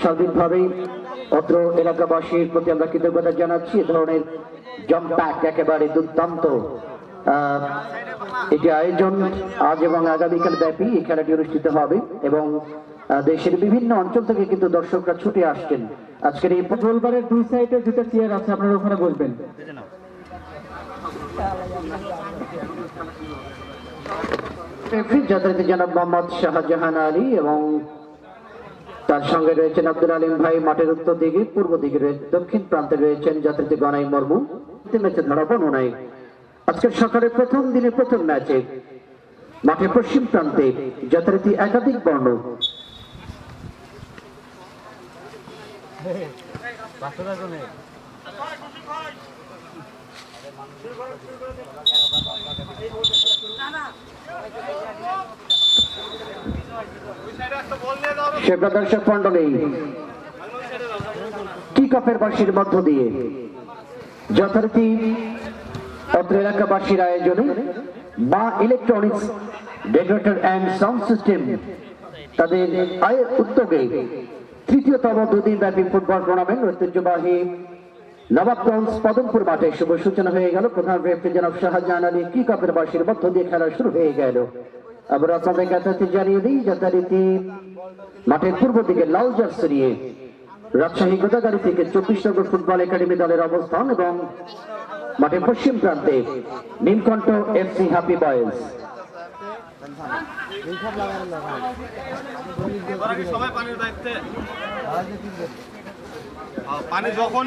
স্বাধীনভাবেই অত্র এলাকাবাসীর প্রতি আমরা কৃতজ্ঞতা জানাচ্ছি। এ ধরনের জম্প্যাক একেবারে দুর্দান্ত এটি আয়োজন আজ এবং আগামীকাল ব্যাপী এই খেলাটি অনুষ্ঠিত হবে এবং দেশের বিভিন্ন অঞ্চল থেকে কিন্তু দর্শকরা ছুটে আসছেন। আজকের এই রোলবারের দুই সাইডে দুটো চেয়ার আছে, আপনারা ওখানে রেফারি যথারীতি জনাব মোহাম্মদ শাহজাহান আলী এবং তার সঙ্গে রয়েছেন আব্দুল আলিম ভাই, মাঠের উত্তর দিকে, পূর্ব দিকে রয়েছে দক্ষিণ প্রান্তে রয়েছেন যথারীতি গনাই মর্মু। ম্যাচে ধরা বর্ণনায় আজকের সকালে প্রথম দিনে প্রথম ম্যাচে মাঠের পশ্চিম প্রান্তে যথারীতি একাধিক বর্ণ। সেবা দর্শক মন্ডলী কিক অফের বাসীর মধ্য দিয়ে যথারীতি অত্র এলাকাবাসীর আয়োজনে Maa electronics decorator and sound system তাদের আয়ের উদ্যোগে তৃতীয়তম দুদিন ব্যাপী ফুটবল টুর্নামেন্ট ঐতিহ্যবাহী নবাবগঞ্জ পদমপুর মাঠে শুভ সূচনা হয়ে গেল। প্রধান রেফারি জনাব শাহজাহান আলী কি কাপের বাসীর মধ্য দিয়ে খেলা শুরু হয়ে গেল। আবার আপনাদের কাছে জানিয়ে দিই, যথারীতি মাঠের পূর্ব দিকে লাল জার্সি নিয়ে রাজশাহী গোদাগাড়ি থেকে চব্বিশ নগর ফুটবল একাডেমি দলের অবস্থান এবং মাঠের পশ্চিম প্রান্তে নীলকণ্ঠ এফসি হ্যাপি বয়েজ পানি যখন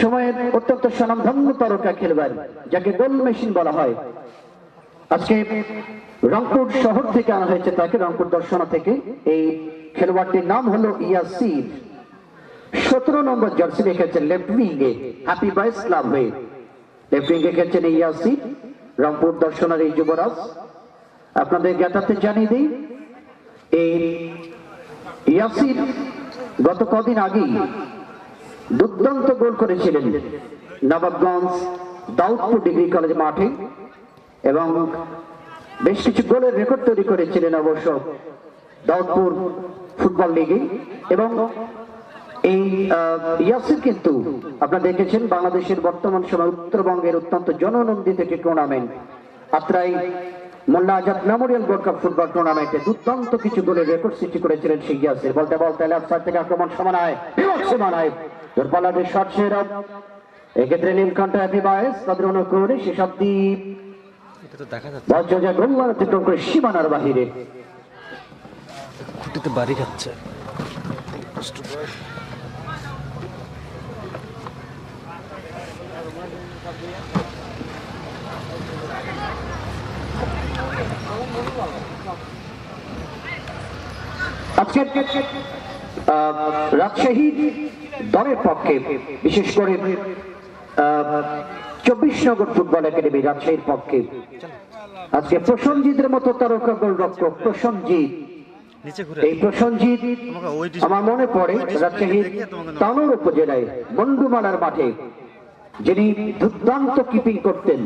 সময়ের অত্যন্ত স্বনামধন্য তারকা খেলবেন যাকে গোল মেশিন বলা হয়। আজকে রংপুর শহর থেকে আনা হয়েছে তাকে, রংপুর দর্শনা থেকে। এই খেলোয়াড়টির নাম হলো ইয়াসির। সতেরো নম্বর জার্সি রেখেছেন লেফট উইঙ্গে হ্যাপি বয়েস ক্লাব হয়ে। লেফট উইঙ্গে খেলছেন এই ইয়াসির, রংপুর দর্শনার এই যুবরাজ। আপনাদের জ্ঞাতার্থে জানিয়ে দিই, এই ইয়াসির গত কদিন আগেই দুর্দান্ত গোল করেছিলেন নবাবগঞ্জ দাউদপুর ডিগ্রি কলেজ মাঠে এবং বেশ কিছু গোলের রেকর্ড তৈরি করেছিলেন অবশ্য দাউদপুর ফুটবল লিগে। এবং এই ইয়াসির কিন্তু আপনারা দেখেছেন বাংলাদেশের বর্তমান সময় উত্তরবঙ্গের অত্যন্ত জননন্দিত একটি tournament Atrai Molla Azad memorial gold cup football টুর্নামেন্টে দুর্দান্ত কিছু গোলের রেকর্ড সৃষ্টি করেছিলেন সেই ইয়াসির। বলতে বলতে লেফট সাইড থেকে আক্রমণ সমানায় বিপদ দুর্বলাদের শট সেরব এক্ষেত্রে নীলকণ্ঠ হ্যাপি বয়েস তাদের অনুকরণে সেসব দ্বীপ বজ্রজা গোল্লা অতিক্রম করে সীমানার বাহিরে। খুঁটিতে বাড়ি খাচ্ছে। আজকের আহ, রাজশাহী দলের পক্ষে বিশেষ করে চব্বিশ নগর ফুটবল একাডেমি রাজশাহীর পক্ষে। আজকে প্রসঞ্জিতের মতো তারকা গোলরক্ষক প্রসঞ্জিৎ। এই প্রসঞ্জিৎ আমার মনে পড়ে রাজশাহীর তানোর উপজেলায় মন্ডুমালার মাঠে যিনি দুর্দান্ত কিপিং করতেন।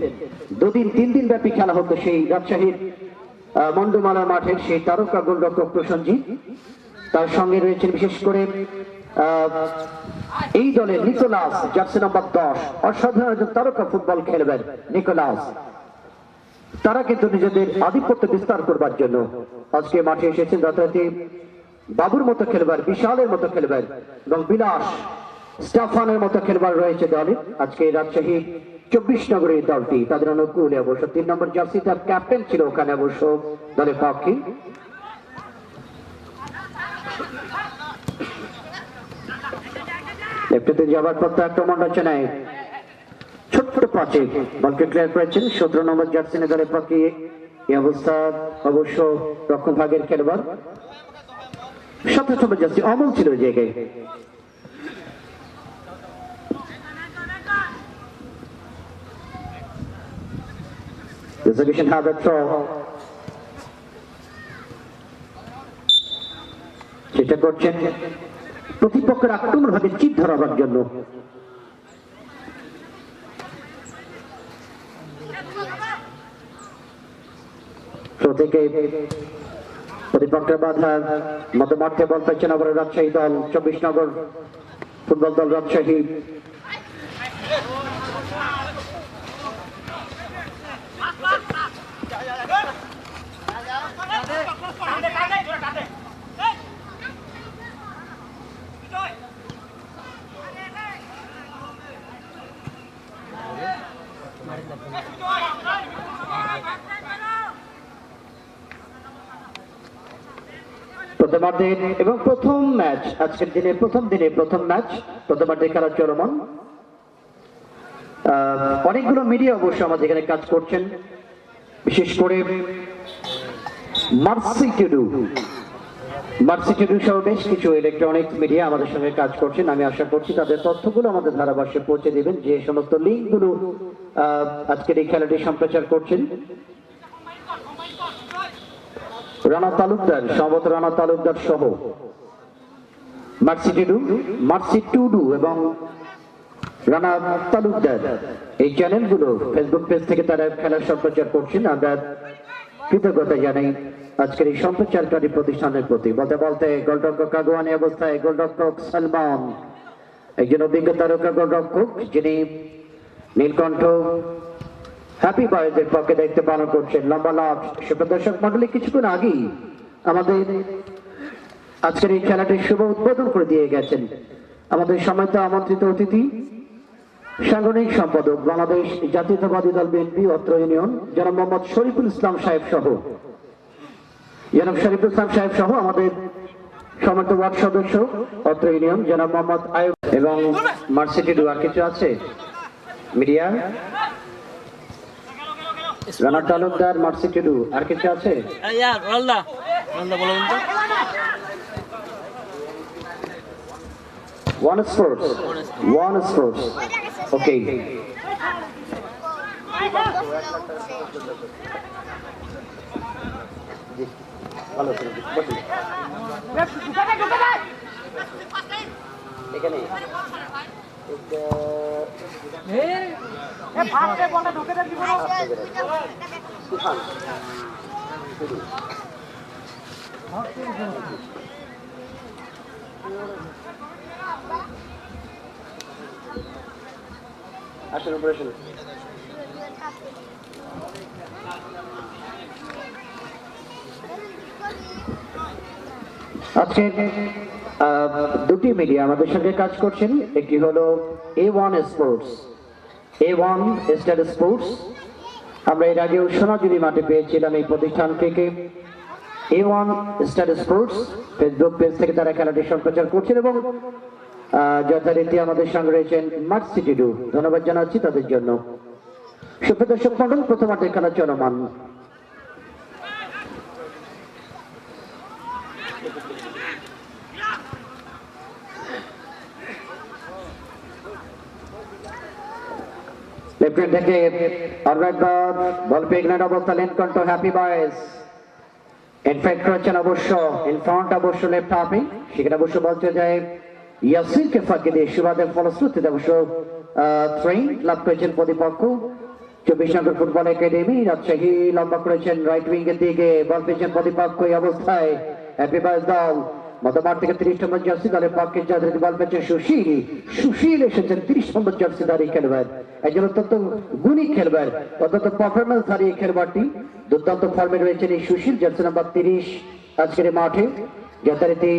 দুদিন তিন দিন ব্যাপী খেলা হতো সেই রাজশাহীর আহ, মন্ডুমালার মাঠের সেই তারকা গোলরক্ষক প্রসঞ্জিৎ। তার সঙ্গে রয়েছেন বিশেষ করে এই দলের নিকোলাস জার্সি নম্বর দশ, অসাধারণ একজন তারকা ফুটবল খেলবেন, নিকোলাস। তারা কিন্তু নিজেদের আধিপত্য বিস্তার করবার জন্য আজকে মাঠে এসেছেন যথারীতি বাবুর মতো খেলবার, বিশালের মতো খেলবার এবং বিলাস স্টাফানের মতো খেলবার রয়েছে দলে। আজকে রাজশাহী চব্বিশ নগরের দলটি, তাদের অনুকূলে অবশ্য তিন নম্বর জার্সি তার ক্যাপ্টেন ছিল ওখানে অবশ্য দলের পক্ষে। লেফটেতে জবার পথ আক্রমণ রচনায় ছোট্ট পাঁচে বলকে ক্লিয়ার করেছেন। সতেরো নম্বর জার্সি নগরের পক্ষে এই অবস্থা অবশ্য রক্ষণ ভাগের খেলবার সতেরো নম্বর জার্সি অমল ছিল জায়গায়। Resolution had a সেটা করছেন প্রতিপক্ষের আক্রমণ হবে চিত ধরাবার জন্য? থেকে প্রতিপক্ষের বাধা মধ্যমাঠে বল পাচ্ছেন আবার রাজশাহী দল, চব্বিশ নগর ফুটবল দল রাজশাহী। প্রথমার্ধে এবং প্রথম ম্যাচ, আজকের দিনে, প্রথম দিনে প্রথম ম্যাচ প্রথমার্ধে খেলা চলমান। অনেকগুলো মিডিয়া অবশ্য আমাদের এখানে কাজ করছেন। বিশেষ করে মার্সি টুডু মার্সি টুডু বেশ কিছু ইলেকট্রনিক মিডিয়া আমাদের সঙ্গে কাজ করছেন। আমি আশা করছি তাদের তথ্যগুলো আমাদের ধারাভাষ্যে পৌঁছে দেবেন। যে সমস্ত লিঙ্কগুলো আজকের এই খেলাটি সম্প্রচার করছেন রানা তালুকদার সম্ভবত রানা তালুকদার সহ। মার্সি টুডু মার্সি টুডু এবং রানা তালুকদার। এই চ্যানেলগুলো ফেসবুক পেজ থেকে তারা খেলা সম্প্রচার করছেন। আমরা কৃতজ্ঞতা জানাই আজকের এই সম্প্রচারকারী প্রতিষ্ঠানের প্রতি। বলতে বলতে গোলরক্ষক কাগুয়ানি অবস্থায় গোলরক্ষক সালমান, একজন অভিজ্ঞ তারকা গোলরক্ষক, যিনি নীলকণ্ঠ হ্যাপি বয়েজের পক্ষে দায়িত্ব পালন করছেন লম্বা লাভ সুপ্রদর্শক মন্ডলী কিছুক্ষণ আগেই আমাদের আজকের এই খেলাটির শুভ উদ্বোধন করে দিয়ে গেছেন আমাদের সময়ত আমন্ত্রিত অতিথি, সাংগঠনিক সম্পাদক, বাংলাদেশ জাতীয়তাবাদী দল বিএনপি, অত্র ইউনিয়ন, জনাব মোহাম্মদ শরীফুল ইসলাম সাহেব সহ। জনাব শরীফুল ইসলাম সাহেব সহ আমাদের সমর্থ ওয়ার্ড সদস্য, অত্র ইউনিয়ন, জনাব মোহাম্মদ আয়ুব এবং মার্সিটি আর কিছু আছে? মিডিয়া? রানা তালুকদার মার্সিটি আর কিছু আছে? One sports one sports okay এখানে আজকে দুটি মিডিয়া আমাদের সঙ্গে কাজ করছেন। একটি হলো A one sports A one star sports আমরা এর আগেও সোনাঝুরি মাঠে পেয়েছিলাম এই প্রতিষ্ঠান থেকে। A one star sports Facebook page থেকে তারা খেলাটি সম্প্রচার করছেন এবং যথারীতি আমাদের সঙ্গে রয়েছেন মার্ক সিটিডু ধন্যবাদ জানাচ্ছি তাদের জন্য। সুপ্রদর্শক মন্ডল প্রথমার্ধের খেলা চলমান। লেফটেন্ট থেকে আরেকবার বল পেয়ে ইংল্যান্ড অবস্থা লেনকন্ট হ্যাপি বয়েস ইনফ্যাক্ট রয়েছেন অবশ্য ইনফ্রন্ট অবশ্য লেফট হাফে সেখানে অবশ্য বলতে যায় ইয়াসিরকে ফাঁকি দিয়ে সুবাদের ফলশ্রুতিতে অবশ্য ট্রেন লাভ করেছেন প্রতিপক্ষ। চব্বিশ নম্বর ফুটবল একাডেমি, রাজশাহী লম্বা করেছেন রাইট উইং এর দিকে বল পেয়েছেন প্রতিপক্ষ এই অবস্থায়। হ্যাপি বয়েস দল। মধ্যমাঠ থেকে তিরিশ নম্বর জার্সি দলের পক্ষে যাদের বল পেয়েছেন সুশীল। সুশীল এসেছেন তিরিশ নম্বর জার্সি দাঁড়িয়ে খেলবার একজন অত্যন্ত গুণী খেলবেন অত্যন্ত পারফরমেন্স দাঁড়িয়ে খেলবারটি দুর্দান্ত ফর্মে রয়েছেন এই সুশীল, জার্সি নাম্বার তিরিশ আজকের মাঠে। যথারীতি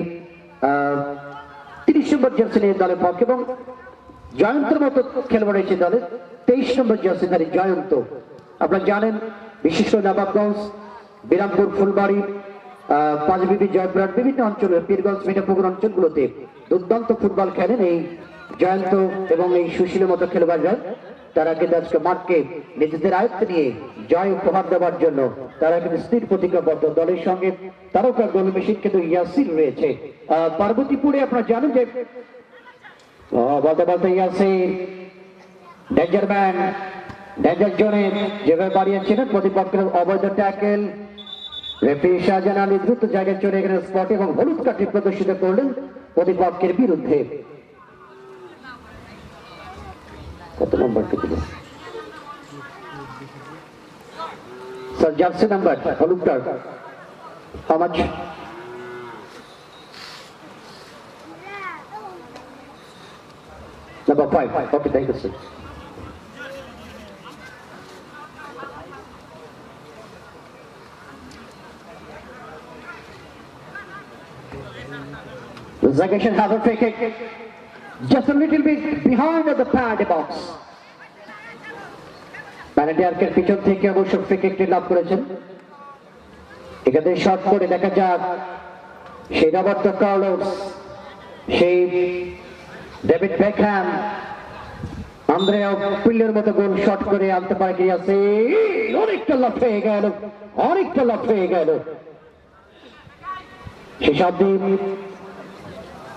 তিরিশ নম্বর জার্সি নিয়ে দলের পক্ষে এবং জয়ন্তের মতো খেলোয়াড় রয়েছে দলের তেইশ নম্বর জার্সিধারী জয়ন্ত। আপনারা জানেন, বিশেষ করে নবাবগঞ্জ, বিরামপুর, ফুলবাড়ি পাঁচবিবি জয়পুরহাট বিভিন্ন অঞ্চলে পীরগঞ্জ মিঠাপুকুর অঞ্চলগুলোতে দুর্দান্ত ফুটবল খেলেন এই জয়ন্ত এবং এই সুশীলের মতো খেলোয়াড়রা। তারা কিন্তু আজকে মাঠকে নিজেদের আয়ত্ত নিয়ে জয় উপহার দেওয়ার জন্য তারা কিন্তু স্থির প্রতিজ্ঞাবদ্ধ দলের সঙ্গে। তারকা গোল মেশিন কিন্তু ইয়াসির রয়েছে। পার্বতীপুরে আপনারা জানেন যে বলতে বলতে ইয়াসির ডেঞ্জার ম্যান ড্যাঞ্জার জোনে যেভাবে বাড়িয়েছিলেন প্রতিপক্ষের অবৈধ ট্যাকেল রেফারি শাহজাহান আলী দ্রুত জায়গায় চলে গেলেন স্পটে এবং হলুদ কাঠি প্রদর্শিত করলেন প্রতিপক্ষের বিরুদ্ধে কত নম্বরটি দিল স্যার জার্সি নাম্বার হলুদ card much? Number five. Okay, thank you, sir. Zaga should have a free kick. Just a little bit behind the penalty box. Penalty আর্কের পিছন থেকে অবশ্য ফ্রি কিকটি লাভ করেছেন এখানে শর্ট করে দেখা যাক সেই রবার্টো কার্লোস, সেই ডেভিড বেকহ্যাম, আন্দ্রেয়া পিল্লের মতো গোল শট করে আনতে পারে কি আছে অনেকটা লাভ হয়ে গেল, অনেকটা লাভ হয়ে গেল সেই শব্দে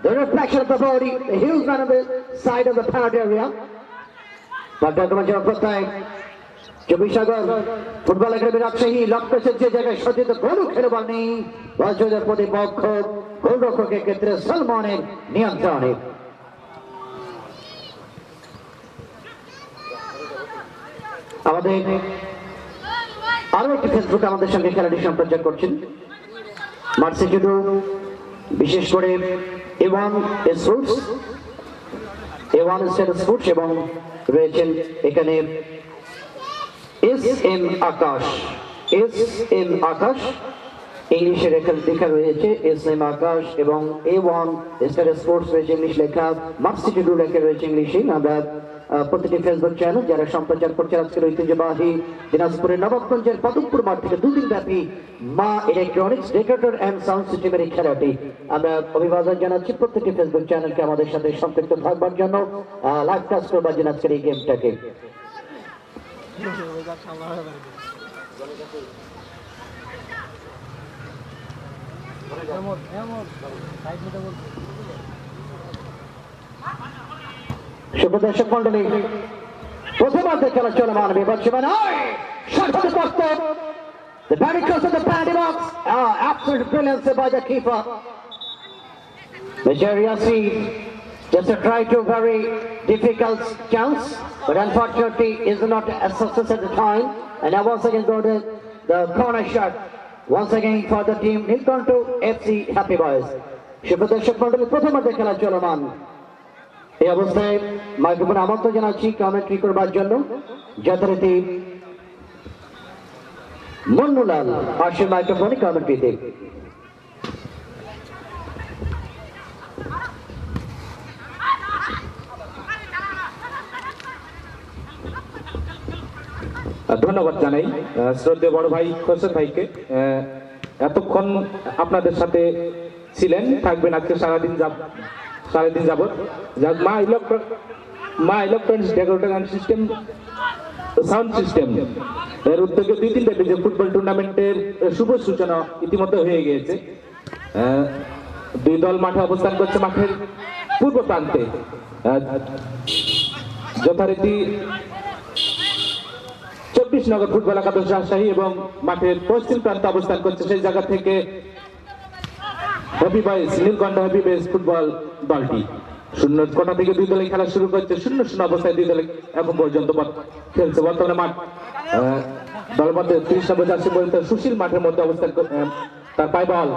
the reflection of the body. The heels on the side of the power area. পাল্টা জন্য প্রত্যয় চব্বিশ সাগর ফুটবল একাডেমি রাজশাহী লক্ষ্য যে জায়গায় সজ্জিত গোলও খেলে বল নেই বছরের প্রতিপক্ষ গোলরক্ষকের ক্ষেত্রে সলমনের নিয়ন্ত্রণে আমাদের আরও একটি ফেসবুক আমাদের সঙ্গে খেলাটি সম্প্রচার করছেন। মার্সিটুডু বিশেষ করে এবং sports A one star sports এবং রয়েছেন এখানে S M Akash S M Akash, ইংলিশে লেখা লেখা রয়েছে এস এম আকাশ এবং এ ওয়ান স্টার স্পোর্টস রয়েছে, ইংলিশ লেখা মার্কসিটি ডু লেখা রয়েছে ইংলিশে, আমরা প্রতিটি ফেসবুক চ্যানেল যারা সম্প্রচার করছে আজকের ঐতিহ্যবাহী দিনাজপুরের নবাবগঞ্জের পদমপুর মাঠ থেকে দুদিন ব্যাপী মা ইলেকট্রনিক্স ডেকোরেটর অ্যান্ড সাউন্ড সিস্টেমের এই খেলাটি আমরা অভিবাদন জানাচ্ছি প্রত্যেকটি ফেসবুক চ্যানেলকে আমাদের সাথে সম্পৃক্ত থাকবার জন্য। লাইভ কাজ করবার জন্য আজকের এই গেমটাকে। সুপ্রদর্শক মন্ডলী প্রথমার্ধে খেলা চলমান বিপক্ষে নয় সর্বদা প্রস্তুত The batting comes of the penalty box. Ah, absolute brilliance by the keeper. Nigeria see just a try to very difficult chance, but unfortunately is not a success at the time. And now once again go to the corner shot. Once again for the team Nilkonto FC Happy Boys. সুপ্রদর্শক মন্ডলী প্রথমার্ধে খেলা চলমান এই অবস্থায় microphone আমন্ত্রণ জানাচ্ছি commentary করবার জন্য। যথারীতি মন্নুলাল আসে মাইক্রোফোনে কমেন্ট্রিতে ধন্যবাদ জানাই। আহ, শ্রদ্ধেয় বড় ভাই খোসেন ভাইকে। এতক্ষণ আপনাদের সাথে ছিলেন থাকবেন আজকে সারাদিন যাব সারাদিন যাবত Maa electron Maa electronics decorator system sound system এর উদ্যোগে দুই তিনটা যে ফুটবল টুর্নামেন্টের শুভ সূচনা ইতিমধ্যে হয়ে গিয়েছে। দুই দল মাঠে অবস্থান করছে মাঠের পূর্ব প্রান্তে। যথারীতি চব্বিশ নগর ফুটবল একাদশ রাজশাহী এবং মাঠের পশ্চিম প্রান্তে অবস্থান করছে সেই জায়গা থেকে happy boys Nilkantha happy boys football দলটি। শূন্য কোটা থেকে দুই দলে খেলা শুরু করছে শূন্য শূন্য অবস্থায় দুই দলে এখন পর্যন্ত খেলছে বর্তমানে মাঠ। আহ, ত্রিশ নম্বর জার্সি পর্যন্ত সুশীল মাঠের মধ্যে অবস্থান তার পাই বল।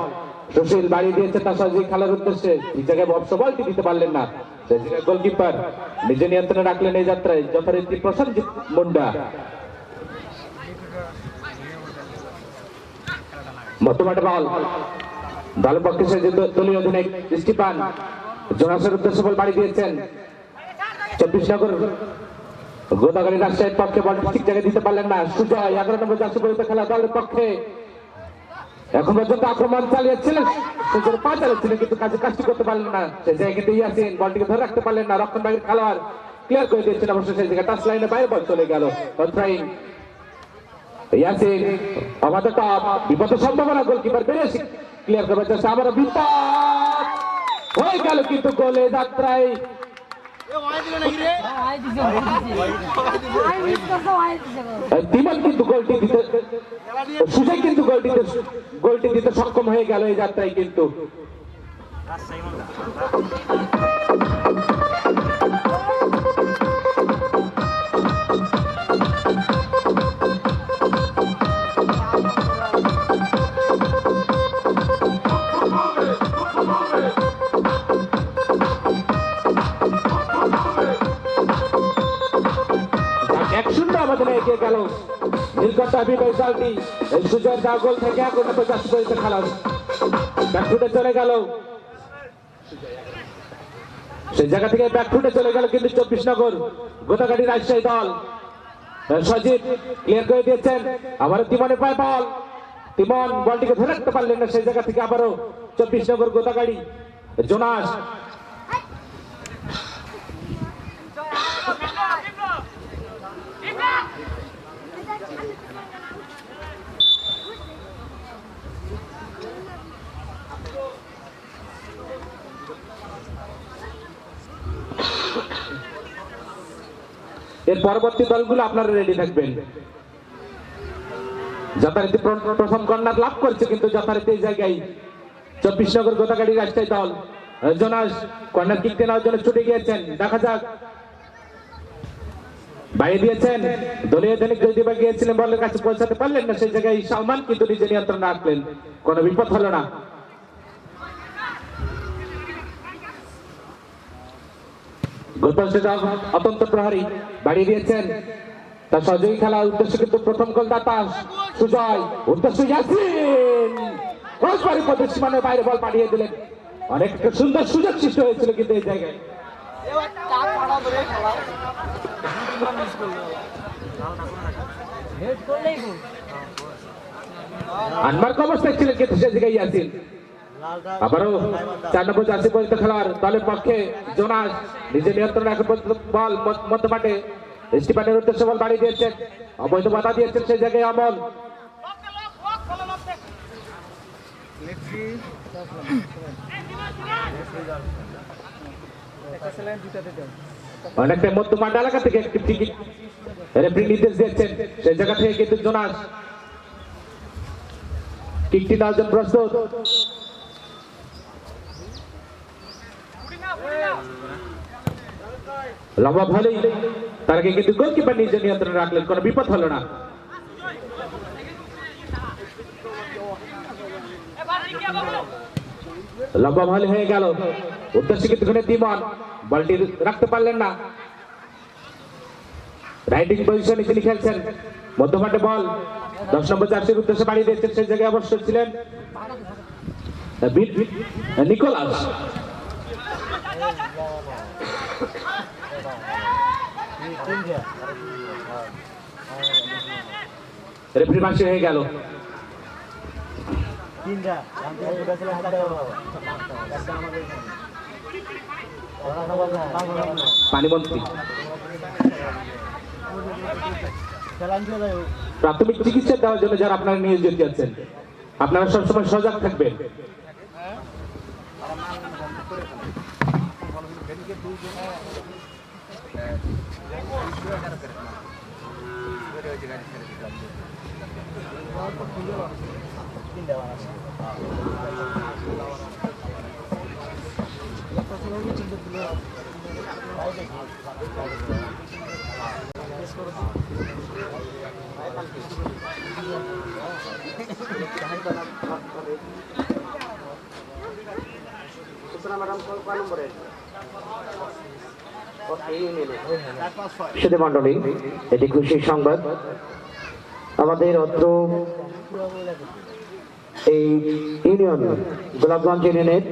সুশীল বাড়ি দিয়েছে তার সাহায্যে খেলার উদ্দেশ্যে। এই জায়গায় অবশ্য বলটি দিতে পারলেন না। গোলকিপার নিজে নিয়ন্ত্রণে রাখলেন এই যাত্রায়। যথারীতি প্রসেনজিৎ মুন্ডা। বর্তমানে বল। দলের পক্ষে দলীয় অধিনায়ক স্টিফান জোনাসের উদ্দেশ্যে বল বাড়ি দিয়েছেন চব্বিশ নগর গোদাগাড়ি রাজশাহীর পক্ষে বল ঠিক জায়গায় দিতে পারলেন না। সুজয় এগারো নম্বর জার্সি পরিচিত খেলা দলের পক্ষে। এখন পর্যন্ত আক্রমণ চালিয়েছিলেন। পা চালিয়েছিলেন, কিন্তু কাজে কাজটি করতে পারলেন না। সেই জায়গায় কিন্তু ইয়াসিন বলটিকে ধরে রাখতে পারলেন না। রক্ষণ বাগের খেলোয়াড় ক্লিয়ার করে দিয়েছেন, অবশ্য সেই জায়গায় টাচ লাইনে বাইরে বল চলে গেল। থ্রাইং ইয়াসিন আমাদের টপ বিপদের সম্ভাবনা গোলকিপার বেরিয়েছে। ক্লিয়ার করবার চেষ্টা আবারও বিপদ। হয়ে গেল কিন্তু গোলে যাত্রায়। তিমান কিন্তু গোলটি দিতে সুজয় কিন্তু গোলটি দিতে গোলটি দিতে সক্ষম হয়ে গেল এই যাত্রায় কিন্তু। শূন্য গেল। পঞ্চাশ পর্যন্ত খেলা ব্যাকফুটে চলে গেল। সেই জায়গা থেকে ব্যাকফুটে চলে গেল কিন্তু চব্বিশ নগর রাজশাহী দল। ক্লিয়ার করে দিয়েছেন। আবারও তিমনে পায় বল। তিমন বলটিকে ধরে রাখতে পারলেন না সেই জায়গা থেকে আবারও চব্বিশ নগর, গোদাগাড়ি। জোনাস এর পরবর্তী দলগুলো আপনারা রেডি থাকবেন। যথারীতি প্রথম কর্নার লাভ করছে, কিন্তু যথারীতি এই জায়গায় চব্বিশ নগর গোদাগাড়ি রাজশাহী দল জোনাস কর্নার কিক নেওয়ার জন্য ছুটে গিয়েছেন। দেখা যাক। বাইরে দিয়েছেন। দলীয় যদি গিয়েছিলেন, বলের কাছে পৌঁছাতে পারলেন না, সেই জায়গায় সালমান কিন্তু নিজে নিয়ন্ত্রণ রাখলেন। কোনো বিপদ হলো না। গোলপোস্টে অতন্ত প্রহরী বাড়িয়ে দিয়েছেন। তার সহযোগী খেলার উদ্দেশ্য কিন্তু প্রথম গোল দাতা সুজয়। উদ্দেশ্য ইয়াসিন। ক্রসবারি প্রদর্শনের বাইরে বল পাঠিয়ে দিলেন। অনেক সুন্দর সুযোগ সৃষ্টি হয়েছিল কিন্তু এই জায়গায়। আনমার্ক অবস্থায় ছিলেন কিন্তু সে ইয়াসিন। আবারও চার নম্বর জার্সি পরিচিত খেলোয়াড় দলের পক্ষে জোনাস, নিজের নিয়ন্ত্রণে এখন পর্যন্ত বল, মধ্য- মধ্যমাঠে স্টিফানের উদ্দেশ্যে বল বাড়িয়ে দিয়েছেন, অবৈধ বাধা দিয়েছেন সেই জায়গায় অমল অনেকটা মধ্যমাঠ এলাকা থেকে একটি টিকিট রেফারি নির্দেশ দিয়েছেন, সেই জায়গা থেকে কিন্তু জোনাস। কিকটি জন্য প্রস্তুত। লম্বা ভালোই তার আগে কিন্তু গোলকিপার নিজে নিয়ন্ত্রণে রাখলেন। কোনো বিপদ হলো না। লম্বা ভালো হয়ে গেল। উদ্দেশ্য কিন্তু তিমন। বলটি রাখতে পারলেন না। রাইটিং পজিশনে তিনি খেলছেন। মধ্যমাঠে বল। দশ নম্বর জার্সির উদ্দেশ্যে বাড়িয়ে দিয়েছেন। সেই জায়গায় অবশ্য ছিলেন নিকোলাস। রেফারি হয়ে গেল। পানিমন্ত্রী। প্রাথমিক চিকিৎসা দেওয়ার জন্য যারা আপনারা নিয়োজিত আছেন আপনারা সবসময় সজাগ থাকবেন। Terserah Madam Kolpa nomornya. মন্ডলী এটি খুশির সংবাদ। আমাদের অত্র এই ইউনিয়ন, গোলাপগঞ্জ ইউনিয়নের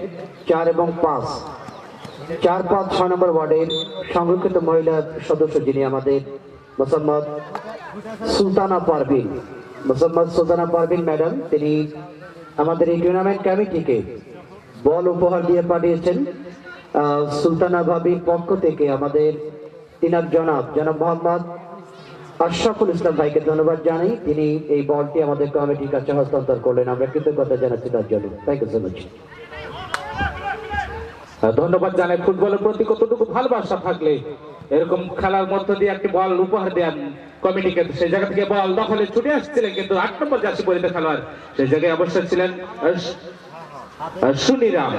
চার এবং পাঁচ। চার পাঁচ, ছয় নম্বর ওয়ার্ডের সংরক্ষিত মহিলা সদস্য যিনি আমাদের মোসাম্মদ সুলতানা পারভিন। মোসাম্মদ সুলতানা পারভিন ম্যাডাম, তিনি আমাদের এই টুর্নামেন্ট কমিটিকে বল উপহার দিয়ে পাঠিয়েছেন। সুলতানা ভাবির পক্ষ থেকে আমাদের তিনার জনাব জনাব মোহাম্মদ আশরাফুল ইসলাম ভাইকে ধন্যবাদ জানাই। তিনি এই বলটি আমাদের কমিটির কাছে হস্তান্তর করলেন। আমরা কৃতজ্ঞতা জানাচ্ছি তার জন্য। থ্যাংক ইউ সো মাচ ধন্যবাদ জানাই। ফুটবলের প্রতি কতটুকু ভালোবাসা থাকলে এরকম খেলার মধ্য দিয়ে একটি বল উপহার দেন কমিটিকে। সেই জায়গা থেকে বল দখলে ছুটে আসছিলেন, কিন্তু আট নম্বর জার্সি পরিতে খেলোয়াড় সেই জায়গায় অবশ্যই ছিলেন সুনিরাম।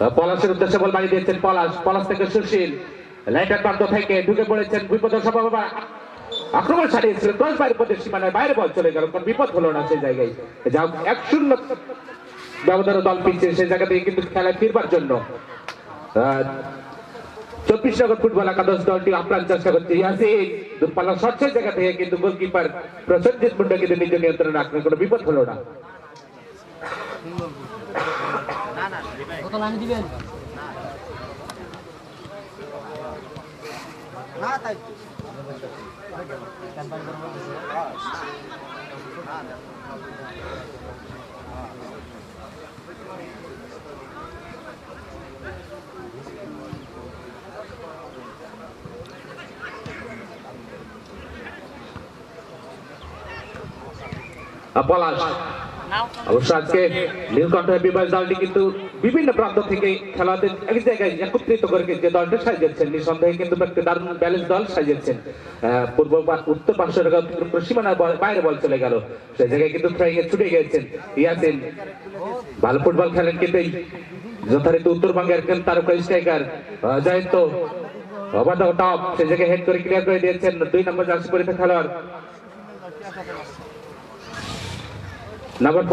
আহ, পলাশের উদ্দেশ্যে বল বাড়ি দিয়েছেন পলাশ। পলাশ থেকে সুশীল লাইটার প্রান্ত থেকে ঢুকে পড়েছেন বিপদ সভা আক্রমণ সারিয়েছিলেন দশ বাইরে পদের সীমানায় বাইরে বল চলে গেল। কোন বিপদ হলো না সেই জায়গায়। যা এক শূন্য ব্যবধানে দল পিছিয়ে সেই জায়গা থেকে কিন্তু খেলায় ফিরবার জন্য। চব্বিশ নগর ফুটবল একাদশ দলটি আপ্রাণ চেষ্টা করছে। ইয়াসিন দূরপাল্লা সচ্ছের জায়গা থেকে কিন্তু গোলকিপার প্রসেনজিৎ মুন্ডা কিন্তু নিজ নিয়ন্ত্রণে রাখলেন কোনো বিপদ হলো না। আহ, পলাশ। অবশ্য আজকে নীলকণ্ঠ বিবাস দলটি কিন্তু বিভিন্ন প্রান্ত থেকে খেলাদের এক জায়গায় একত্রিত করে যে দলটা সাজিয়েছেন। নিঃসন্দেহে কিন্তু একটি দারুণ ব্যালেন্স দল সাজিয়েছেন। পূর্ব উত্তর পার্শ্ব রেখা সীমানার বাইরে বল চলে গেল। সেই জায়গায় কিন্তু ছুটে গিয়েছেন ইয়াসিন। ভালো ফুটবল খেলেন কিন্তু যথারীতি উত্তরবঙ্গের তারকা স্ট্রাইকার জয়ন্ত। অবাধ টপ সেই জায়গায় হেড করে ক্লিয়ার করে দিয়েছেন। দুই নম্বর জার্সি পরিতে খেলোয়াড়। নাম্বার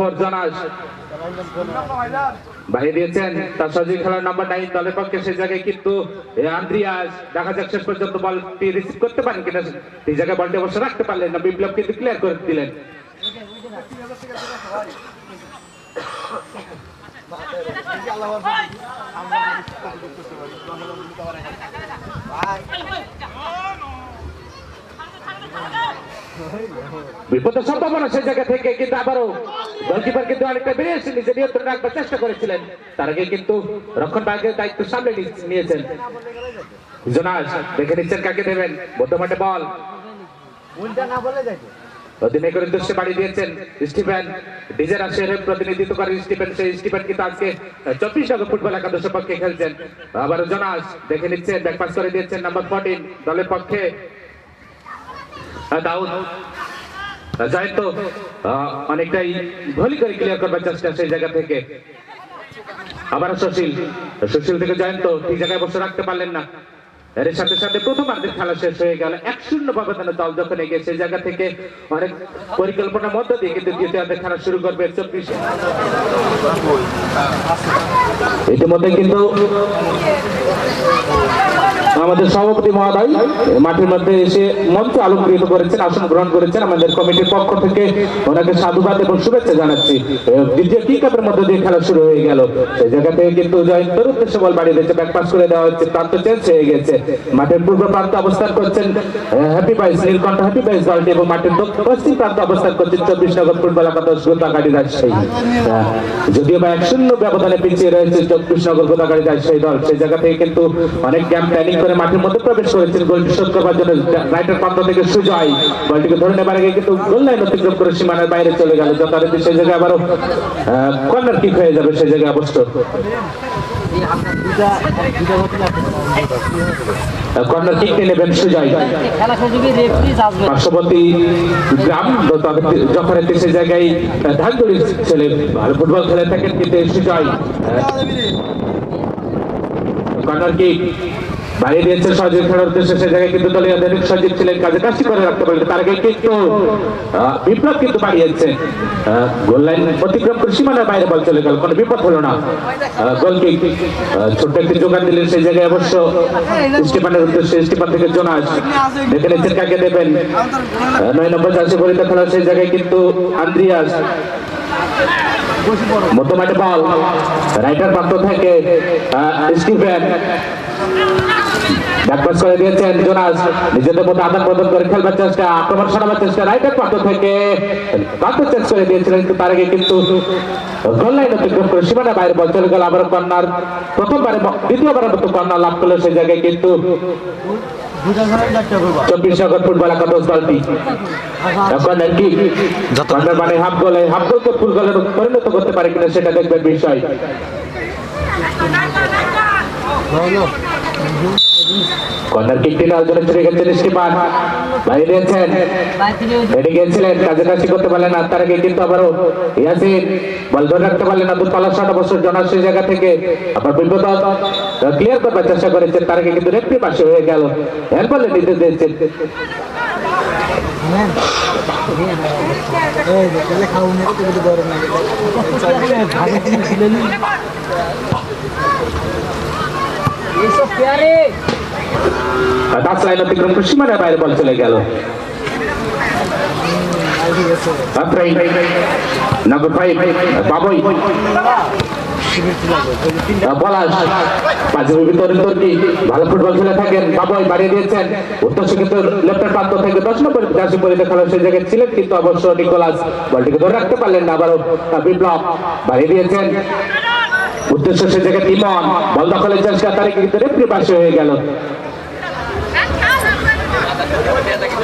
নাম্বার নাইন সেই জায়গায় কিন্তু দেখা যাক শেষ পর্যন্ত রিসিভ করতে পারেন জায়গায় রাখতে পারলেন না, বিপ্লব ক্লিয়ার করে দিলেন। বিপদের সম্ভাবনা সেই জায়গা থেকে কিন্তু আবারও গোলকিপার কিন্তু অনেকটা বেরিয়ে এসে নিজে নিয়ন্ত্রণ রাখবার চেষ্টা করেছিলেন। তার আগে কিন্তু রক্ষণ ভাগের দায়িত্ব সামনে নিয়েছেন। জোনাস দেখে নিচ্ছেন কাকে দেবেন। মধ্যমাঠে বল। দিয়েছেন স্টিফেন। প্রতিনিধিত্ব কিন্তু আজকে চব্বিশ ফুটবল পক্ষে খেলছেন। আবার দেখে নিচ্ছেন করে নাম্বার দলের পক্ষে। আহ, দাউদ। জয়ন্ত আহ, অনেকটাই ভলি করে ক্লিয়ার করবার চেষ্টা সেই জায়গা থেকে। আবার সুশীল সুশীল থেকে জয়ন্ত ঠিক জায়গায় বসে রাখতে পারলেন না। এর সাথে সাথে প্রথমার্ধের খেলা শেষ হয়ে গেল। এক শূন্য ব্যবধানে দল যখন এগিয়ে সেই জায়গা থেকে অনেক পরিকল্পনার মধ্য দিয়ে কিন্তু দ্বিতীয়ার্ধের খেলা শুরু করবে চব্বিশ। ইতিমধ্যে কিন্তু আমাদের সভাপতি মহোদয়, মাঠের মধ্যে এসে মঞ্চ আলোকৃত করেছেন, আসন গ্রহণ করেছেন। আমাদের কমিটির পক্ষ থেকে ওনাকে সাধুবাদ এবং শুভেচ্ছা জানাচ্ছি। দ্বিতীয় টি কাপের মধ্যে দিয়ে খেলা শুরু হয়ে গেল। সেই জায়গা থেকে কিন্তু জয়ন্তর উদ্দেশ্যে বল বাড়িয়ে দিয়েছে ব্যাক পাস করে দেওয়া হচ্ছে, প্রান্ত চেঞ্জ হয়ে গেছে। মাঠের পূর্ব প্রান্ত অবস্থান করছেন হ্যাপি বাইস নীলকণ্ঠ হ্যাপি বাইস দলটি এবং মাঠের পশ্চিম প্রান্ত অবস্থান করছেন চব্বিশ নগর ফুটবল একাদশ গোদাগাড়ি রাজশাহী। যদিও বা এক শূন্য ব্যবধানে পিছিয়ে রয়েছে চব্বিশ নগর গোদাগাড়ি রাজশাহী দল সেই জায়গা থেকে কিন্তু অনেক গেম প্ল্যানিং করে মাঠের মধ্যে প্রবেশ করেছেন। গোলটি শোধ করবার জন্য রাইটের প্রান্ত থেকে সুজয়। বলটিকে ধরে নেবার আগে কিন্তু গোল লাইন অতিক্রম করে সীমানার বাইরে চলে গেল। যথারীতি সেই জায়গায় আবারও কর্নার কিক হয়ে যাবে সেই জায়গায় অবশ্য। ফুটবল খেলে থাকেন কিন্তু সুজয়। Corner kick. বাইরে দিয়েছে সজীব খেলার উদ্দেশ্যে সে জায়গায় কিন্তু দলীয় অধিনায়ক সজীব ছিলেন, কাজে কাশি করে রাখতে পারলেন তার আগে কিন্তু বিপ্লব কিন্তু বাড়িয়েছে গোল লাইন অতিক্রম করে সীমানার বাইরে বল চলে গেল। কোনো বিপদ হলো না। গোল কিক ছোট্ট একটি যোগান দিলেন সেই জায়গায় অবশ্য স্টিফানের উদ্দেশ্যে স্টিফান থেকে জোনাস। দেখে নিচ্ছেন কাকে দেবেন। নয় নম্বর চাষে পরিণত খেলা সেই জায়গায় কিন্তু আন্দ্রিয়াস। মধ্যমাঠে বল। রাইটার প্রান্ত থেকে স্টিফেন। ব্যাকপাস করে দিয়েছেন জোনাস নিজেদের মধ্যে আদান প্রদান করে খেলবার চেষ্টা আক্রমণ সারাবার চেষ্টা রাইটার প্রান্ত থেকে প্রান্ত চেঞ্জ করে দিয়েছিলেন কিন্তু তার আগে কিন্তু গোল লাইন অতিক্রম করে সীমানা বাইরে বল চলে গেল আবার কর্নার প্রথমবারে দ্বিতীয়বারের মতো কর্নার লাভ করল সেই জায়গায় কিন্তু চব্বিশ আগস্ট ফুটবল একাদশ দলটি এখন আর কি মানে হাফ গোলে হাফ গোলকে ফুল গোলে পরিণত করতে পারে কিনা সেটা দেখবেন বিষয় কর্নার কিকটি নেওয়ার জন্য ছুটে গেছেন স্টিপার বাইরে দিয়েছেন। হেডে গিয়েছিলেন কাজে কাজে করতে পারলেন না তার আগে কিন্তু আবারও ইয়াসিন বল ধরে রাখতে পারলেন না দুতলা ষাট বছর জনার সেই জায়গা থেকে। আবার বিপদ ক্লিয়ার করবার চেষ্টা করেছেন তার আগে কিন্তু রেফরি পাশে হয়ে গেল। হ্যান্ড বলে নিতে দিয়েছেন এইসব পেয়ারে অতিক্রম করে বাইরে বল চলে গেল। ভালো ফুটবল খেলে থাকেন দিয়েছেন। উত্তর লেফটের প্রান্ত থেকে দশ নম্বর সেই জায়গায় ছিলেন কিন্তু অবশ্য নিকোলাস বলটিকে ধরে রাখতে পারলেন না, আবারও বিপ্লব বাড়িয়ে দিয়েছেন। উদ্দেশ্য সে জায়গায় তিমন। বল দখলের চেষ্টা, তারিখ কিন্তু রেফরি পাশে হয়ে গেল।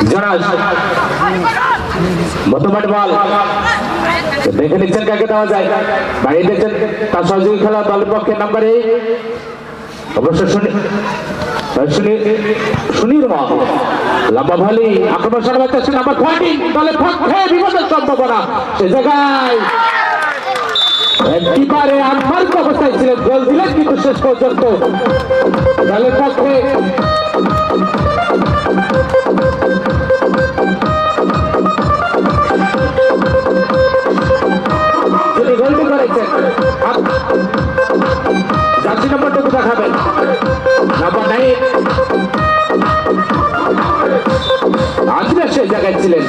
ফোর জনাস বল। দেখে নিচ্ছেন কাকে দেওয়া যায়। বাড়িয়ে দিয়েছেন তার সহযোগী খেলা দলের পক্ষে নাম্বার এই অবশ্য শুনি শুনি সুনীর লম্বা ভালি, আক্রমণ সারা নাম্বার ফোরটিন দলের পক্ষে বিপদের সম্ভাবনা। সে জায়গায় একেবারে আনমার্ক অবস্থায় ছিলেন। গোল দিলেন কিন্তু শেষ পর্যন্ত। দলের পক্ষে আপ- জার্সি নম্বরটুকু দেখাবেন নম্বর নাইন আজকে সেই জায়গায় ছিলেন।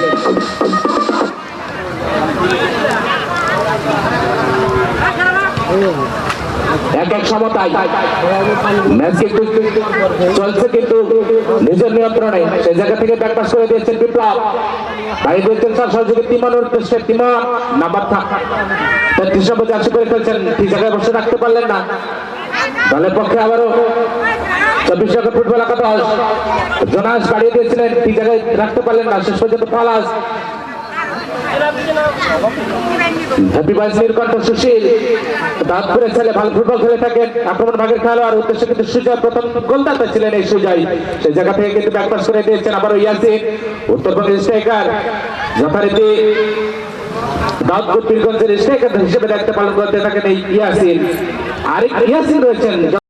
এক এক সমতায় চলছে কিন্তু নিজের নিয়ন্ত্রণে। সেই জায়গা থেকে ব্যাকপাস করে দিয়েছেন বিপ্লব। বাইরে দিয়েছেন তার সহযোগী তিমানোর উদ্দেশ্যে তিমান নাম্বার তেত্রিশ নম্বর চারশো করে ফেলছেন। ঠিক জায়গায় বসে রাখতে পারলেন না। দলের পক্ষে আবারও চব্বিশ টাকা ফুটবল একাদশ। জোনাস বাড়িয়ে দিয়েছিলেন। ঠিক জায়গায় রাখতে পারলেন না। শেষ পর্যন্ত পালাস। নীলকণ্ঠ সুশীল ভালো ফুটবল খেলে থাকেন আক্রমণ ভাগের খেলোয়াড়, উদ্দেশ্যে কিন্তু সুজয় প্রথম গোলদাতা ছিলেন এই সুজয়। সেই জায়গা থেকে কিন্তু ব্যাকপাস করে দিয়েছেন আবারও ইয়াসিন। উত্তরবঙ্গের স্ট্রাইকার যথারীতি দাউদপুর স্ট্রাইকার হিসেবে দায়িত্ব পালন করতে থাকেন এই ইয়াসিন। আরেক ইয়াসিন রয়েছেন